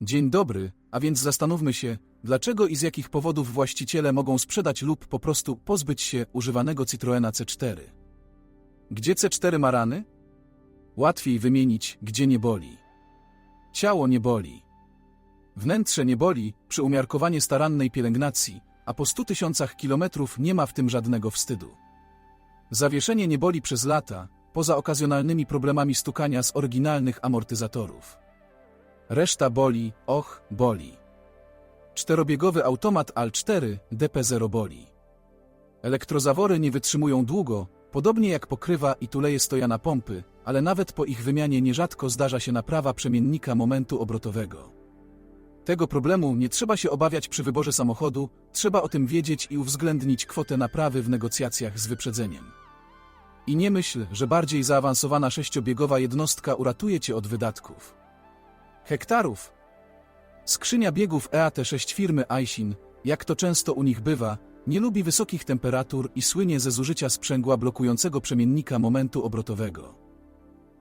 Dzień dobry, a więc zastanówmy się, dlaczego i z jakich powodów właściciele mogą sprzedać lub po prostu pozbyć się używanego Citroena C4. Gdzie C4 ma rany? Łatwiej wymienić, gdzie nie boli. Ciało nie boli. Wnętrze nie boli, przy umiarkowanie starannej pielęgnacji, a po 100 tysiącach kilometrów nie ma w tym żadnego wstydu. Zawieszenie nie boli przez lata, poza okazjonalnymi problemami stukania z oryginalnych amortyzatorów. Reszta boli, och, boli. Czterobiegowy automat AL4 DP0 boli. Elektrozawory nie wytrzymują długo, podobnie jak pokrywa i tuleje stojana pompy, ale nawet po ich wymianie nierzadko zdarza się naprawa przemiennika momentu obrotowego. Tego problemu nie trzeba się obawiać przy wyborze samochodu, trzeba o tym wiedzieć i uwzględnić kwotę naprawy w negocjacjach z wyprzedzeniem. I nie myśl, że bardziej zaawansowana sześciobiegowa jednostka uratuje cię od wydatków. Hektarów. Skrzynia biegów E EAT6 firmy Aisin, jak to często u nich bywa, nie lubi wysokich temperatur i słynie ze zużycia sprzęgła blokującego przemiennika momentu obrotowego.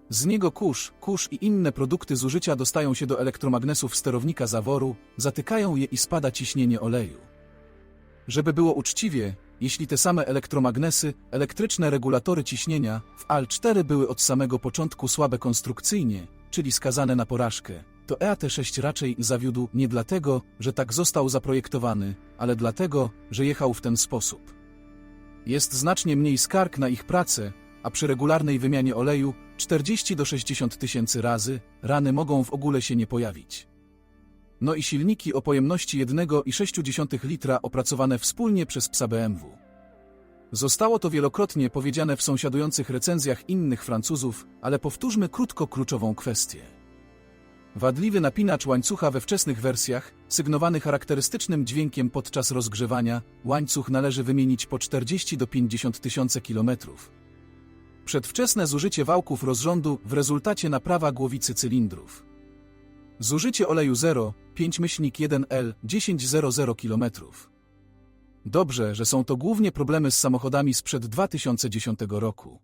Z niego kurz, kurz i inne produkty zużycia dostają się do elektromagnesów sterownika zaworu, zatykają je i spada ciśnienie oleju. Żeby było uczciwie, jeśli te same elektromagnesy, elektryczne regulatory ciśnienia w AL4 były od samego początku słabe konstrukcyjnie, czyli skazane na porażkę, to E EAT6 raczej zawiódł nie dlatego, że tak został zaprojektowany, ale dlatego, że jechał w ten sposób. Jest znacznie mniej skarg na ich pracę, a przy regularnej wymianie oleju 40 do 60 tysięcy razy rany mogą w ogóle się nie pojawić. No i silniki o pojemności 1,6 litra opracowane wspólnie przez psa BMW. Zostało to wielokrotnie powiedziane w sąsiadujących recenzjach innych Francuzów, ale powtórzmy krótko kluczową kwestię. Wadliwy napinacz łańcucha we wczesnych wersjach, sygnowany charakterystycznym dźwiękiem podczas rozgrzewania, łańcuch należy wymienić po 40 do 50 tysiące kilometrów. Przedwczesne zużycie wałków rozrządu w rezultacie naprawa głowicy cylindrów. Zużycie oleju 0, 5-1L, 1000 km. Dobrze, że są to głównie problemy z samochodami sprzed 2010 roku.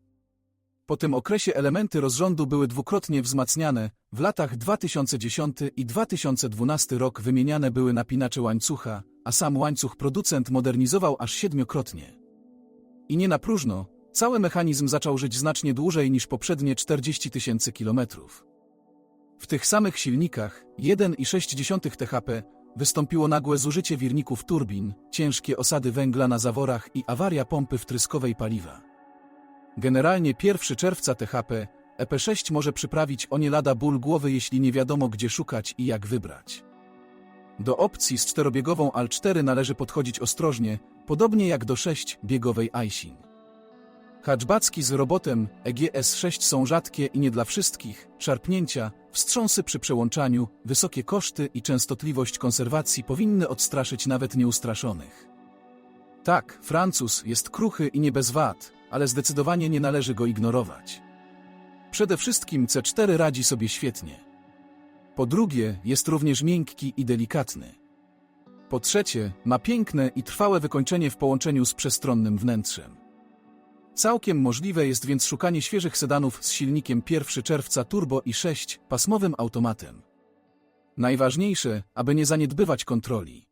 Po tym okresie elementy rozrządu były dwukrotnie wzmacniane, w latach 2010 i 2012 rok wymieniane były napinacze łańcucha, a sam łańcuch producent modernizował aż siedmiokrotnie. I nie na próżno, cały mechanizm zaczął żyć znacznie dłużej niż poprzednie 40 tysięcy kilometrów. W tych samych silnikach 1,6 THP wystąpiło nagłe zużycie wirników turbin, ciężkie osady węgla na zaworach i awaria pompy wtryskowej paliwa. Generalnie 1 czerwca THP EP6 może przyprawić o nie lada ból głowy, jeśli nie wiadomo gdzie szukać i jak wybrać. Do opcji z czterobiegową AL4 należy podchodzić ostrożnie, podobnie jak do 6-biegowej Aisin. Hatchbacki z robotem EGS6 są rzadkie i nie dla wszystkich, szarpnięcia, wstrząsy przy przełączaniu, wysokie koszty i częstotliwość konserwacji powinny odstraszyć nawet nieustraszonych. Tak, Francuz jest kruchy i nie bez wad, ale zdecydowanie nie należy go ignorować. Przede wszystkim C4 radzi sobie świetnie. Po drugie, jest również miękki i delikatny. Po trzecie, ma piękne i trwałe wykończenie w połączeniu z przestronnym wnętrzem. Całkiem możliwe jest więc szukanie świeżych sedanów z silnikiem 1 czerwca turbo i 6-pasmowym automatem. Najważniejsze, aby nie zaniedbywać kontroli.